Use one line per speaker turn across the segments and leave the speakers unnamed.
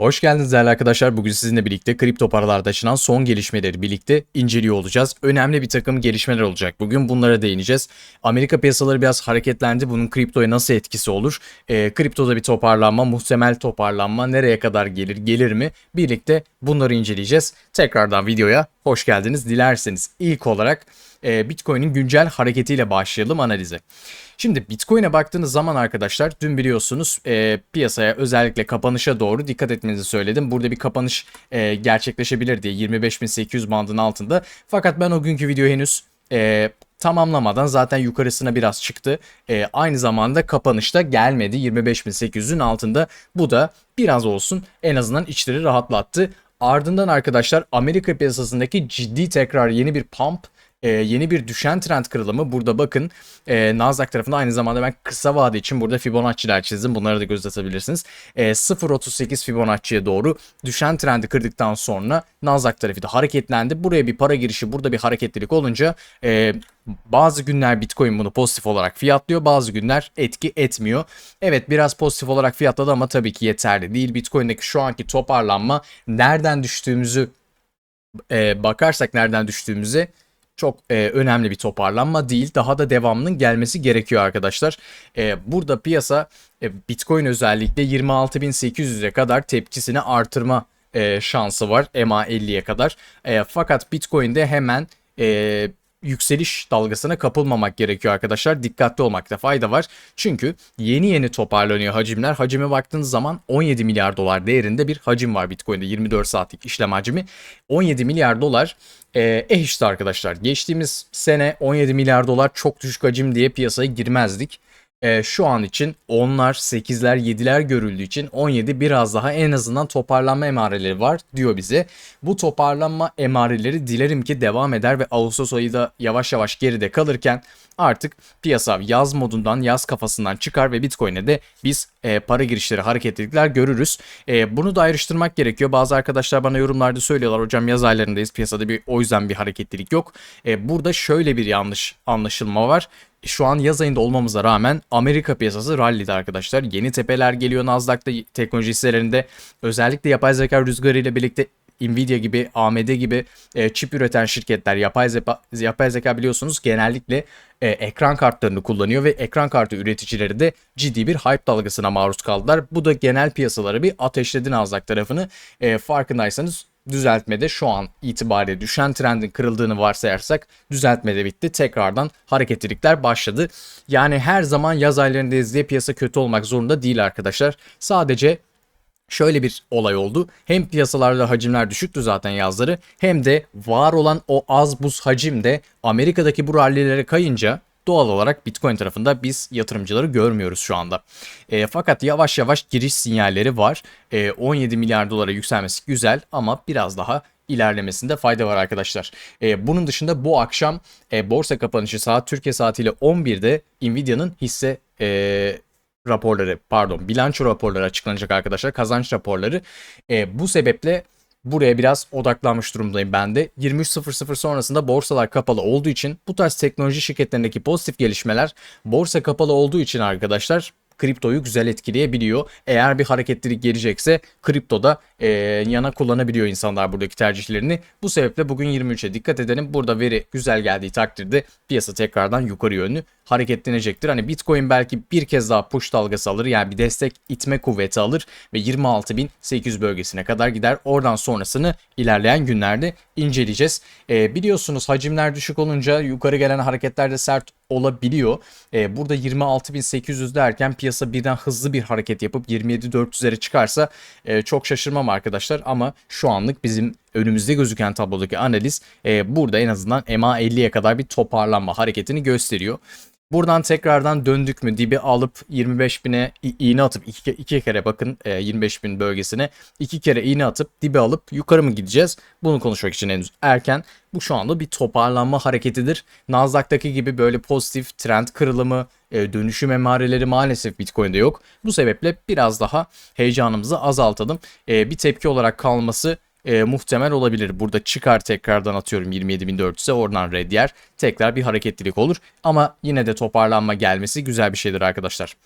Hoş geldiniz değerli arkadaşlar. Bugün sizinle birlikte kripto paralarda yaşanan son gelişmeleri birlikte inceliyor olacağız. Önemli bir takım gelişmeler olacak. Bugün bunlara değineceğiz. Amerika piyasaları biraz hareketlendi. Bunun kriptoya nasıl etkisi olur? Ee, kriptoda bir toparlanma, muhtemel toparlanma nereye kadar gelir, gelir mi? Birlikte bunları inceleyeceğiz. Tekrardan videoya hoş geldiniz. Dilerseniz ilk olarak e, Bitcoin'in güncel hareketiyle başlayalım analize. Şimdi Bitcoin'e baktığınız zaman arkadaşlar dün biliyorsunuz e, piyasaya özellikle kapanışa doğru dikkat etmenizi söyledim. Burada bir kapanış e, gerçekleşebilir diye 25.800 bandının altında. Fakat ben o günkü video henüz e, tamamlamadan zaten yukarısına biraz çıktı. E, aynı zamanda kapanışta gelmedi 25.800'ün altında. Bu da biraz olsun en azından içleri rahatlattı. Ardından arkadaşlar Amerika piyasasındaki ciddi tekrar yeni bir pump e, yeni bir düşen trend kırılımı. Burada bakın e, Nasdaq tarafında aynı zamanda ben kısa vade için burada Fibonacci'ler çizdim. Bunları da göz atabilirsiniz. E, 0.38 Fibonacci'ye doğru düşen trendi kırdıktan sonra Nasdaq tarafı da hareketlendi. Buraya bir para girişi, burada bir hareketlilik olunca e, bazı günler Bitcoin bunu pozitif olarak fiyatlıyor. Bazı günler etki etmiyor. Evet biraz pozitif olarak fiyatladı ama tabii ki yeterli değil. Bitcoin'deki şu anki toparlanma nereden düştüğümüzü e, bakarsak nereden düştüğümüze çok e, önemli bir toparlanma değil. Daha da devamının gelmesi gerekiyor arkadaşlar. E, burada piyasa e, Bitcoin özellikle 26.800'e kadar tepkisini artırma e, şansı var MA50'ye kadar. E, fakat Bitcoin'de hemen e, yükseliş dalgasına kapılmamak gerekiyor arkadaşlar. Dikkatli olmakta fayda var. Çünkü yeni yeni toparlanıyor hacimler. Hacime baktığınız zaman 17 milyar dolar değerinde bir hacim var Bitcoin'de 24 saatlik işlem hacmi. 17 milyar dolar e, eh işte arkadaşlar geçtiğimiz sene 17 milyar dolar çok düşük hacim diye piyasaya girmezdik e, şu an için 10'lar, 8'ler, 7'ler görüldüğü için 17 biraz daha en azından toparlanma emareleri var diyor bize. Bu toparlanma emareleri dilerim ki devam eder ve Ağustos ayı da yavaş yavaş geride kalırken artık piyasa yaz modundan, yaz kafasından çıkar ve Bitcoin'e de biz e, para girişleri, hareketlilikler görürüz. E, bunu da ayrıştırmak gerekiyor. Bazı arkadaşlar bana yorumlarda söylüyorlar hocam yaz aylarındayız piyasada bir o yüzden bir hareketlilik yok. E, burada şöyle bir yanlış anlaşılma var şu an yaz ayında olmamıza rağmen Amerika piyasası rallide arkadaşlar. Yeni tepeler geliyor Nasdaq'ta teknoloji hisselerinde. Özellikle yapay zeka rüzgarı ile birlikte Nvidia gibi, AMD gibi e, çip üreten şirketler yapay zeka, yapay zeka biliyorsunuz genellikle e, ekran kartlarını kullanıyor ve ekran kartı üreticileri de ciddi bir hype dalgasına maruz kaldılar. Bu da genel piyasaları bir ateşledi Nasdaq tarafını. E, farkındaysanız düzeltmede şu an itibariyle düşen trendin kırıldığını varsayarsak düzeltmede bitti. Tekrardan hareketlilikler başladı. Yani her zaman yaz aylarındayız diye piyasa kötü olmak zorunda değil arkadaşlar. Sadece şöyle bir olay oldu. Hem piyasalarda hacimler düşüktü zaten yazları hem de var olan o az buz hacim de Amerika'daki bu rallilere kayınca doğal olarak Bitcoin tarafında biz yatırımcıları görmüyoruz şu anda. E, fakat yavaş yavaş giriş sinyalleri var. E, 17 milyar dolara yükselmesi güzel ama biraz daha ilerlemesinde fayda var arkadaşlar. E, bunun dışında bu akşam e, borsa kapanışı saat Türkiye saatiyle 11'de Nvidia'nın hisse e, raporları pardon bilanço raporları açıklanacak arkadaşlar kazanç raporları. E, bu sebeple buraya biraz odaklanmış durumdayım ben de. 23.00 sonrasında borsalar kapalı olduğu için bu tarz teknoloji şirketlerindeki pozitif gelişmeler borsa kapalı olduğu için arkadaşlar kriptoyu güzel etkileyebiliyor. Eğer bir hareketlilik gelecekse kriptoda e, yana kullanabiliyor insanlar buradaki tercihlerini. Bu sebeple bugün 23'e dikkat edelim. Burada veri güzel geldiği takdirde piyasa tekrardan yukarı yönlü hareketlenecektir. Hani Bitcoin belki bir kez daha push dalgası alır yani bir destek itme kuvveti alır ve 26.800 bölgesine kadar gider. Oradan sonrasını ilerleyen günlerde inceleyeceğiz. E, biliyorsunuz hacimler düşük olunca yukarı gelen hareketler de sert olabiliyor. E, burada 26.800 derken piyasa birden hızlı bir hareket yapıp 27.400'lere çıkarsa e, çok şaşırmam arkadaşlar ama şu anlık bizim önümüzde gözüken tablodaki analiz e, burada en azından MA50'ye kadar bir toparlanma hareketini gösteriyor. Buradan tekrardan döndük mü dibi alıp 25 bine iğne atıp iki, iki kere bakın e, 25 bin bölgesine iki kere iğne atıp dibi alıp yukarı mı gideceğiz? Bunu konuşmak için henüz erken. Bu şu anda bir toparlanma hareketidir. Nasdaq'taki gibi böyle pozitif trend kırılımı, e, dönüşüm emareleri maalesef Bitcoin'de yok. Bu sebeple biraz daha heyecanımızı azaltalım. E, bir tepki olarak kalması e, muhtemel olabilir. Burada çıkar tekrardan atıyorum 27.400'e oradan red yer. Tekrar bir hareketlilik olur. Ama yine de toparlanma gelmesi güzel bir şeydir arkadaşlar.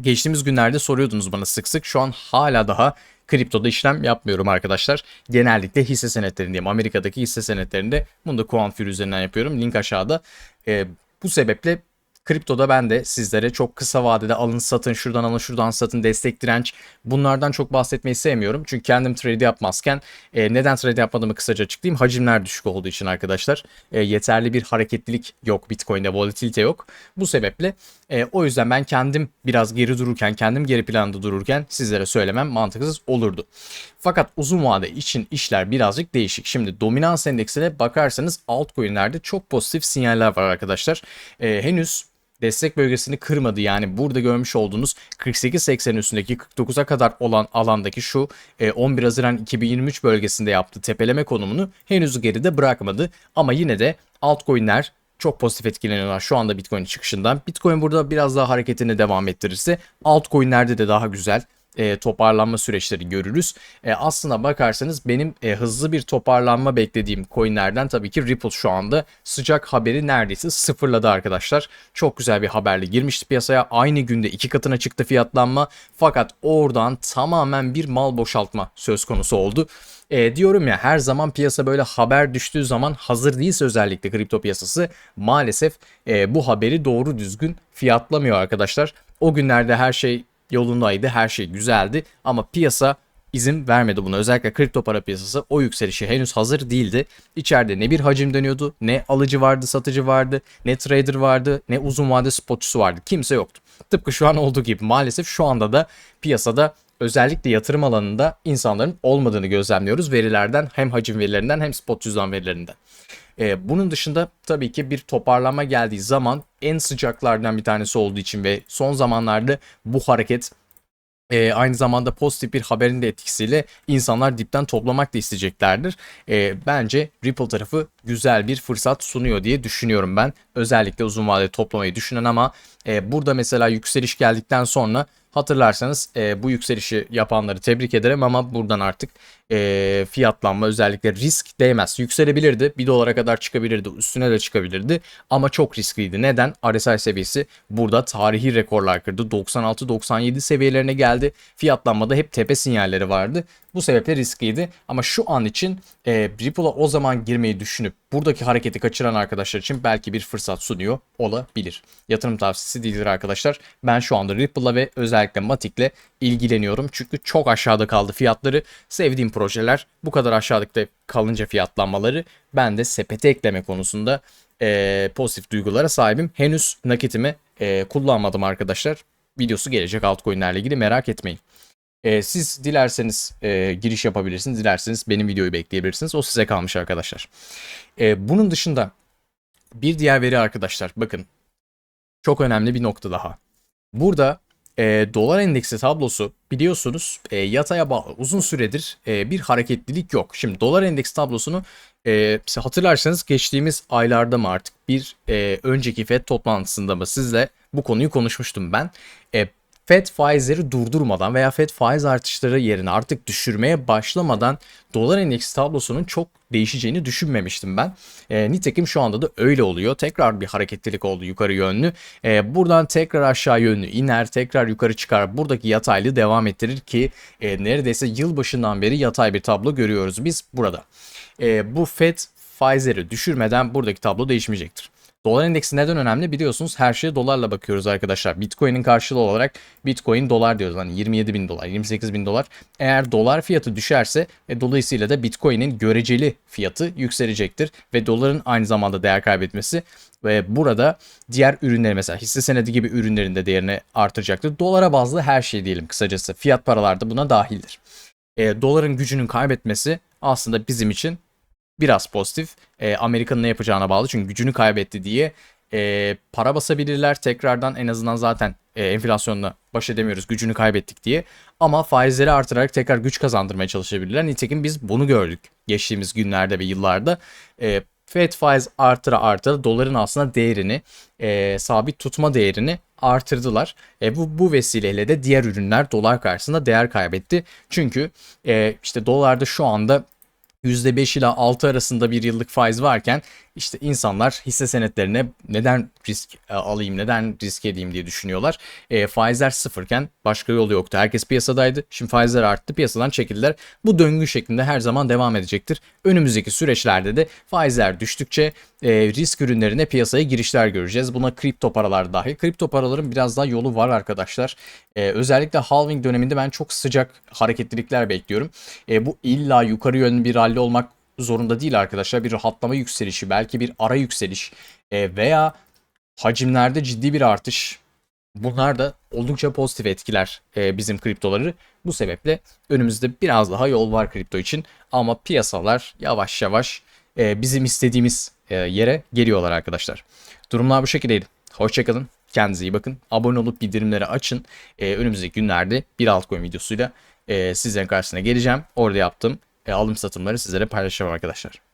geçtiğimiz günlerde soruyordunuz bana sık sık. Şu an hala daha kriptoda işlem yapmıyorum arkadaşlar. Genellikle hisse senetlerindeyim. Amerika'daki hisse senetlerinde bunu da Coinfure üzerinden yapıyorum. Link aşağıda. Ee, bu sebeple Kriptoda ben de sizlere çok kısa vadede alın satın şuradan alın şuradan satın destek direnç bunlardan çok bahsetmeyi sevmiyorum. Çünkü kendim trade yapmazken e, neden trade yapmadığımı kısaca açıklayayım. Hacimler düşük olduğu için arkadaşlar e, yeterli bir hareketlilik yok Bitcoin'de volatilite yok. Bu sebeple e, o yüzden ben kendim biraz geri dururken kendim geri planda dururken sizlere söylemem mantıksız olurdu. Fakat uzun vade için işler birazcık değişik. Şimdi dominans endeksine bakarsanız altcoin'lerde çok pozitif sinyaller var arkadaşlar. E, henüz destek bölgesini kırmadı. Yani burada görmüş olduğunuz 48.80 üstündeki 49'a kadar olan alandaki şu 11 e, Haziran 2023 bölgesinde yaptığı tepeleme konumunu henüz geride bırakmadı. Ama yine de altcoin'ler çok pozitif etkileniyorlar şu anda Bitcoin çıkışından. Bitcoin burada biraz daha hareketini devam ettirirse altcoin'lerde de daha güzel e, toparlanma süreçleri görürüz. E, aslına bakarsanız benim e, hızlı bir toparlanma beklediğim coinlerden tabii ki Ripple şu anda sıcak haberi neredeyse sıfırladı arkadaşlar. Çok güzel bir haberle girmişti piyasaya. Aynı günde iki katına çıktı fiyatlanma. Fakat oradan tamamen bir mal boşaltma söz konusu oldu. E, diyorum ya her zaman piyasa böyle haber düştüğü zaman hazır değilse özellikle kripto piyasası maalesef e, bu haberi doğru düzgün fiyatlamıyor arkadaşlar. O günlerde her şey yolundaydı. Her şey güzeldi ama piyasa izin vermedi buna. Özellikle kripto para piyasası o yükselişi henüz hazır değildi. İçeride ne bir hacim dönüyordu, ne alıcı vardı, satıcı vardı, ne trader vardı, ne uzun vade spotçusu vardı. Kimse yoktu. Tıpkı şu an olduğu gibi maalesef şu anda da piyasada özellikle yatırım alanında insanların olmadığını gözlemliyoruz verilerden hem hacim verilerinden hem spot cüzdan verilerinden. Ee, bunun dışında tabii ki bir toparlama geldiği zaman en sıcaklardan bir tanesi olduğu için ve son zamanlarda bu hareket e, aynı zamanda pozitif bir haberin de etkisiyle insanlar dipten toplamak da isteyeceklerdir. E, bence Ripple tarafı güzel bir fırsat sunuyor diye düşünüyorum ben. Özellikle uzun vadeli toplamayı düşünen ama e, burada mesela yükseliş geldikten sonra Hatırlarsanız e, bu yükselişi yapanları tebrik ederim ama buradan artık e, fiyatlanma özellikle risk değmez. Yükselebilirdi. 1 dolara kadar çıkabilirdi. Üstüne de çıkabilirdi. Ama çok riskliydi. Neden? RSI seviyesi burada tarihi rekorlar kırdı. 96-97 seviyelerine geldi. Fiyatlanmada hep tepe sinyalleri vardı. Bu sebeple riskliydi. Ama şu an için e, Ripple'a o zaman girmeyi düşünüp buradaki hareketi kaçıran arkadaşlar için belki bir fırsat sunuyor olabilir. Yatırım tavsiyesi değildir arkadaşlar. Ben şu anda Ripple'la ve özellikle Matic'le ilgileniyorum. Çünkü çok aşağıda kaldı fiyatları. Sevdiğim projeler bu kadar aşağıda kalınca fiyatlanmaları ben de sepete ekleme konusunda e, pozitif duygulara sahibim. Henüz nakitimi e, kullanmadım arkadaşlar. Videosu gelecek altcoin'lerle ilgili merak etmeyin. E, siz dilerseniz e, giriş yapabilirsiniz. Dilerseniz benim videoyu bekleyebilirsiniz. O size kalmış arkadaşlar. E, bunun dışında bir diğer veri arkadaşlar bakın çok önemli bir nokta daha. Burada e, dolar endeksi tablosu biliyorsunuz e, yataya bağlı uzun süredir e, bir hareketlilik yok. Şimdi dolar endeks tablosunu e, hatırlarsanız geçtiğimiz aylarda mı artık bir e, önceki FED toplantısında mı sizle bu konuyu konuşmuştum ben. E, FED faizleri durdurmadan veya FED faiz artışları yerine artık düşürmeye başlamadan dolar endeksi tablosunun çok değişeceğini düşünmemiştim ben. E, nitekim şu anda da öyle oluyor. Tekrar bir hareketlilik oldu yukarı yönlü. E, buradan tekrar aşağı yönlü iner, tekrar yukarı çıkar. Buradaki yataylı devam ettirir ki e, neredeyse yılbaşından beri yatay bir tablo görüyoruz biz burada. E, bu FED faizleri düşürmeden buradaki tablo değişmeyecektir. Dolar endeksi neden önemli biliyorsunuz her şeye dolarla bakıyoruz arkadaşlar. Bitcoin'in karşılığı olarak Bitcoin dolar diyoruz. Hani 27 bin dolar, 28 bin dolar. Eğer dolar fiyatı düşerse e, dolayısıyla da Bitcoin'in göreceli fiyatı yükselecektir. Ve doların aynı zamanda değer kaybetmesi ve burada diğer ürünleri mesela hisse senedi gibi ürünlerin de değerini artıracaktır. Dolara bazlı her şey diyelim kısacası. Fiyat paralarda buna dahildir. E, doların gücünün kaybetmesi aslında bizim için biraz pozitif. E, Amerika'nın ne yapacağına bağlı çünkü gücünü kaybetti diye e, para basabilirler tekrardan en azından zaten e, enflasyonla baş edemiyoruz gücünü kaybettik diye. Ama faizleri artırarak tekrar güç kazandırmaya çalışabilirler. Nitekim biz bunu gördük geçtiğimiz günlerde ve yıllarda. E, Fed faiz artıra artıra doların aslında değerini e, sabit tutma değerini artırdılar. E, bu, bu vesileyle de diğer ürünler dolar karşısında değer kaybetti. Çünkü e, işte dolarda şu anda %5 ile 6 arasında bir yıllık faiz varken işte insanlar hisse senetlerine neden risk e, alayım, neden risk edeyim diye düşünüyorlar. E, faizler sıfırken başka yolu yoktu. Herkes piyasadaydı. Şimdi faizler arttı, piyasadan çekildiler. Bu döngü şeklinde her zaman devam edecektir. Önümüzdeki süreçlerde de faizler düştükçe e, risk ürünlerine piyasaya girişler göreceğiz. Buna kripto paralar dahil. Kripto paraların biraz daha yolu var arkadaşlar. E, özellikle halving döneminde ben çok sıcak hareketlilikler bekliyorum. E, bu illa yukarı yönlü bir rally olmak zorunda değil arkadaşlar. Bir rahatlama yükselişi, belki bir ara yükseliş e, veya hacimlerde ciddi bir artış. Bunlar da oldukça pozitif etkiler e, bizim kriptoları. Bu sebeple önümüzde biraz daha yol var kripto için. Ama piyasalar yavaş yavaş e, bizim istediğimiz yere geliyorlar arkadaşlar. Durumlar bu şekildeydi. Hoşçakalın. Kendinize iyi bakın. Abone olup bildirimleri açın. E, önümüzdeki günlerde bir altcoin videosuyla e, sizlerin karşısına geleceğim. Orada yaptığım e, alım satımları sizlere paylaşacağım arkadaşlar.